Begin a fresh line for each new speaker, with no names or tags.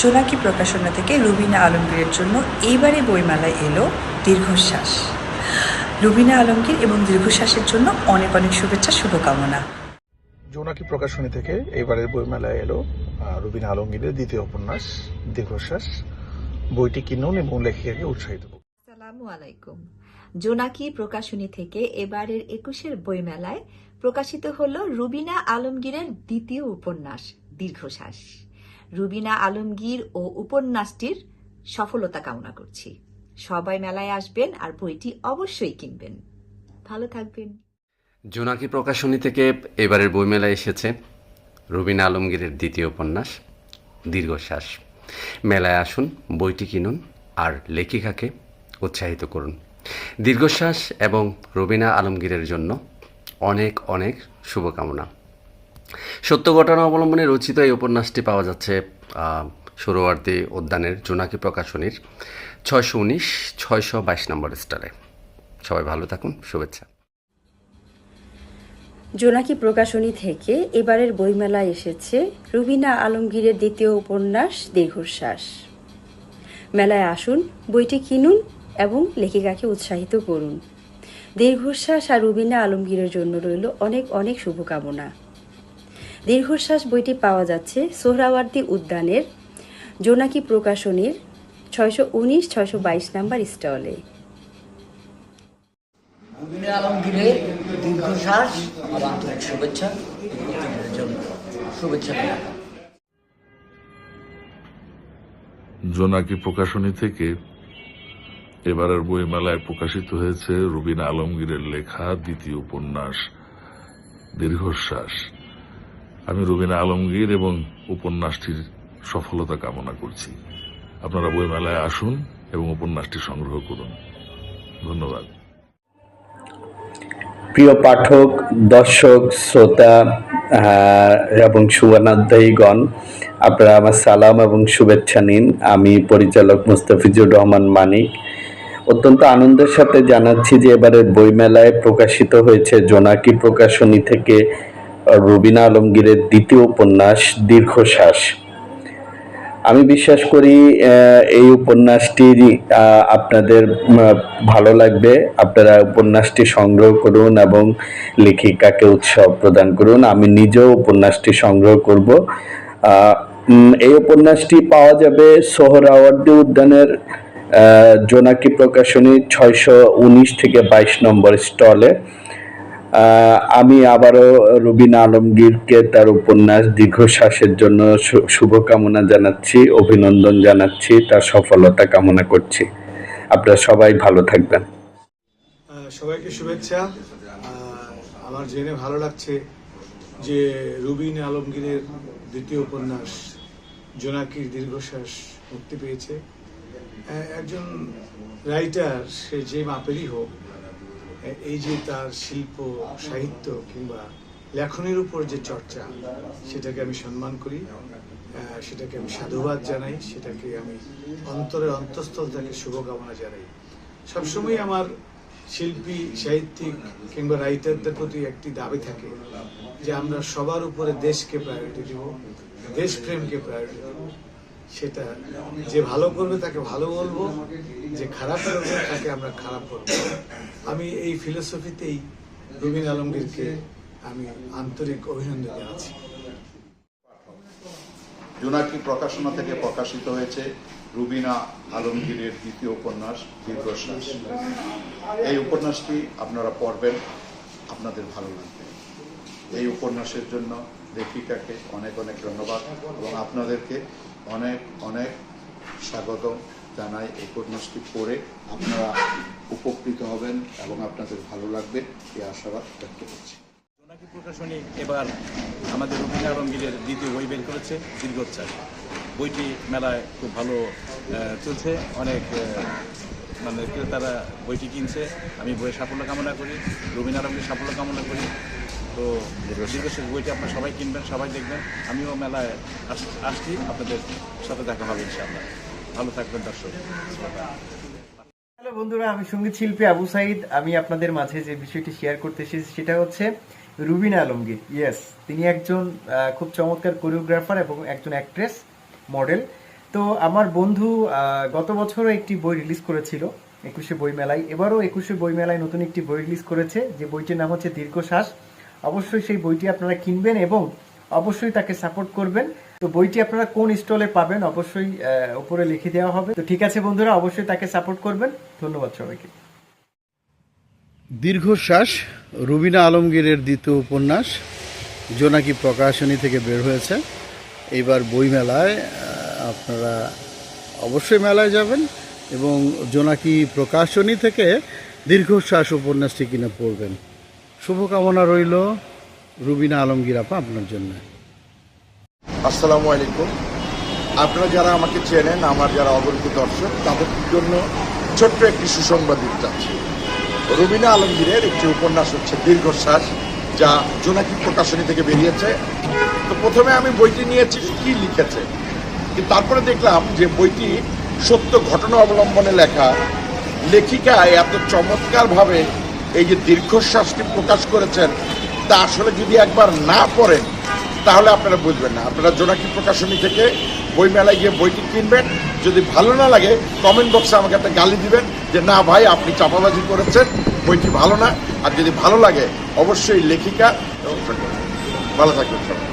চোলাকি প্রকাশনা থেকে রুবিনা আলমগীরের জন্য এইবারে বইমেলায় এলো দীর্ঘশ্বাস রুবিনা আলমগীর এবং দীর্ঘশ্বাসের জন্য অনেক অনেক শুভেচ্ছা শুভকামনা
জোনাকি প্রকাশনী থেকে এবারের বইমেলায় এলো রুবিনা আলমগীরের দ্বিতীয় উপন্যাস দীর্ঘশ্বাস বইটি কিনুন এবং লেখিকাকে উৎসাহিত করুন
আসসালামু আলাইকুম। জোনাকি প্রকাশনী থেকে এবারের একুশের বইমেলায় প্রকাশিত হল রুবিনা আলমগীরের দ্বিতীয় উপন্যাস, দীর্ঘশ্বাস। রুবিনা আলমগীর ও উপন্যাসটির সফলতা কামনা করছি। সবাই মেলায় আসবেন আর বইটি অবশ্যই কিনবেন। ভালো থাকবেন।
জোনাকি প্রকাশনী থেকে এবারের বইমেলায় এসেছে রুবিনা আলমগীরের দ্বিতীয় উপন্যাস, দীর্ঘশ্বাস। মেলায় আসুন, বইটি কিনুন আর লেখিকাকে উৎসাহিত করুন। দীর্ঘশ্বাস এবং রবিনা আলমগীরের জন্য অনেক অনেক শুভকামনা। সত্য ঘটনা অবলম্বনে রচিত এই উপন্যাসটি পাওয়া যাচ্ছে আহ, উদ্যানের জোনাকি প্রকাশনীর ছয়শো উনিশ ছয়শো বাইশ নম্বর স্টারে। সবাই ভালো থাকুন শুভেচ্ছা।
জোনাকি প্রকাশনী থেকে এবারের বইমেলায় এসেছে রুবিনা আলমগীরের দ্বিতীয় উপন্যাস দীর্ঘশ্বাস। মেলায় আসুন বইটি কিনুন এবং লেখিকাকে উৎসাহিত করুন। দীর্ঘশ্বাস আর রুবিনা আলমগীরের জন্য রইল অনেক অনেক শুভকামনা। দীর্ঘশ্বাস বইটি পাওয়া যাচ্ছে সোহরাওয়ার্দী উদ্যানের জোনাকি প্রকাশনীর ছয়শো উনিশ ছয়শো বাইশ নাম্বার স্টলে।
আলমগীরের দীর্ঘশ্বাস আমার আন্তরিক শুভেচ্ছা শুভেচ্ছা
জোনাকি প্রকাশনী থেকে এবারের বইমেলায় প্রকাশিত হয়েছে রুবিনা আলমগীরের লেখা, দ্বিতীয় উপন্যাস, দীর্ঘশ্বাস। আমি রুবিনা আলমগীর এবং উপন্যাসটির সফলতা কামনা করছি। আপনারা বইমেলায় আসুন এবং উপন্যাসটি সংগ্রহ করুন। ধন্যবাদ।
প্রিয় পাঠক, দর্শক, শ্রোতা এবং সুবর্ণাধ্যায়ীগণ আপনারা আমার সালাম এবং শুভেচ্ছা নিন। আমি পরিচালক মুস্তাফিজুর রহমান মানিক। অত্যন্ত আনন্দের সাথে জানাচ্ছি যে এবারের বইমেলায় প্রকাশিত হয়েছে জোনাকি প্রকাশনী থেকে রবিনা আলমগীরের দ্বিতীয় উপন্যাস, দীর্ঘশ্বাস। আমি বিশ্বাস করি এই উপন্যাসটি আপনাদের ভালো লাগবে। আপনারা উপন্যাসটি সংগ্রহ করুন এবং লেখিকাকে উৎসাহ প্রদান করুন। আমি নিজেও উপন্যাসটি সংগ্রহ করব। এই উপন্যাসটি পাওয়া যাবে সোহরাওয়ার্দী উদ্যানের জোনাকি প্রকাশনী ছয়শো উনিশ থেকে বাইশ নম্বর স্টলে। আমি আবারও রুবিনা আলমগীরকে তার উপন্যাস দীর্ঘশ্বাসের জন্য শুভকামনা জানাচ্ছি, অভিনন্দন জানাচ্ছি, তার সফলতা কামনা করছি। আপনারা সবাই ভালো থাকবেন।
সবাইকে শুভেচ্ছা। আমার জেনে ভালো লাগছে যে রুবিন আলমগীরের দ্বিতীয় উপন্যাস জোনাকির দীর্ঘশ্বাস মুক্তি পেয়েছে। একজন রাইটার সে যে মাপেরই হোক এই যে তার শিল্প, সাহিত্য কিংবা লেখনের উপর যে চর্চা, সেটাকে আমি সম্মান করি। সেটাকে আমি সাধুবাদ জানাই, সেটাকে আমি অন্তরের অন্তঃস্থল থেকে শুভকামনা জানাই। সবসময় আমার শিল্পী, সাহিত্যিক কিংবা রাইটারদের প্রতি একটি দাবি থাকে যে আমরা সবার উপরে দেশকে প্রায়োরিটি দিব, দেশপ্রেমকে প্রায়োরিটি দেব। সেটা যে ভালো করবে তাকে ভালো বলব, যে খারাপ করবে তাকে আমরা খারাপ বলব। আমি এই ফিলোসফিতেই রবীন আলমগীরকে আমি আন্তরিক অভিনন্দন জানাচ্ছি।
জোনাকি প্রকাশনা থেকে প্রকাশিত হয়েছে রুবিনা আলমগীরের দ্বিতীয় উপন্যাস, দীর্ঘশ্বাস। এই উপন্যাসটি আপনারা পড়বেন, আপনাদের ভালো লাগবে। এই উপন্যাসের জন্য লেখিকাকে অনেক অনেক ধন্যবাদ এবং আপনাদেরকে অনেক অনেক স্বাগত জানাই এই উপন্যাসটি পড়ে। আপনারা উপকৃত হবেন এবং আপনাদের ভালো লাগবে এই আশাবাদ ব্যক্ত করছি।
প্রকাশনী এবার আমাদের রবীন্দ্র দ্বিতীয় বই বের করেছে দীর্ঘোচ্চার বইটি মেলায় খুব ভালো চলছে। অনেক মানে ক্রেতারা বইটি কিনছে। আমি বইয়ের সাফল্য কামনা করি রবীন্দ্র আলমগীর সাফল্য কামনা করি। তো দীর্ঘশ্বাস বইটি আপনার সবাই কিনবেন সবাই দেখবেন। আমিও মেলায় আস- আসছি আপনাদের সাথে দেখা হবে ইনশাআল্লাহ। ভালো থাকবেন দর্শক।
হ্যালো বন্ধুরা আমি সংগীত শিল্পী আবু সাইদ। আমি আপনাদের মাঝে যে বিষয়টি শেয়ার করতে এসেছি সেটা হচ্ছে রুবিনা আলমগীর। ইয়েস তিনি একজন খুব চমৎকার কোরিওগ্রাফার এবং একজন অ্যাক্ট্রেস মডেল তো আমার বন্ধু গত বছরও একটি বই রিলিজ করেছিল একুশে বইমেলায়। এবারও একুশে বইমেলায় নতুন একটি বই রিলিজ করেছে যে বইটির নাম হচ্ছে দীর্ঘশ্বাস। অবশ্যই সেই বইটি আপনারা কিনবেন এবং অবশ্যই তাকে সাপোর্ট করবেন। তো বইটি আপনারা কোন স্টলে পাবেন অবশ্যই উপরে লিখে দেওয়া হবে। তো ঠিক আছে বন্ধুরা, অবশ্যই তাকে সাপোর্ট করবেন। ধন্যবাদ সবাইকে।
দীর্ঘশ্বাস, রুবিনা আলমগীরের দ্বিতীয় উপন্যাস, জোনাকি প্রকাশনী থেকে বের হয়েছে। এইবার বইমেলায় আপনারা অবশ্যই মেলায় যাবেন এবং জোনাকি প্রকাশনী থেকে দীর্ঘশ্বাস উপন্যাসটি কিনে পড়বেন। শুভকামনা রইল রুবিনা আলমগীর আপা আপনার জন্য।
আসসালামু আলাইকুম। আপনারা যারা আমাকে চেনেন, আমার যারা অগণিত দর্শক, তাদের জন্য ছোট্ট একটি সুসংবাদ দিতে চাচ্ছি। রবিনা আলমগীরের একটি উপন্যাস হচ্ছে দীর্ঘশ্বাস, যা জোনাকি প্রকাশনী থেকে বেরিয়েছে। তো প্রথমে আমি বইটি নিয়েছি, কি লিখেছে? তারপরে দেখলাম যে বইটি সত্য ঘটনা অবলম্বনে লেখা। লেখিকা এত চমৎকারভাবে এই যে দীর্ঘশ্বাসটি প্রকাশ করেছেন, তা আসলে যদি একবার না পড়েন, তাহলে আপনারা বুঝবেন না। আপনারা জোনাকি প্রকাশনী থেকে বই মেলায় গিয়ে বইটি কিনবেন। যদি ভালো না লাগে কমেন্ট বক্সে আমাকে একটা গালি দিবেন যে, না ভাই, আপনি চাপাবাজি করেছেন, বইটি ভালো না। আর যদি ভালো লাগে, অবশ্যই লেখিকা ভালো থাকবেন সবাই।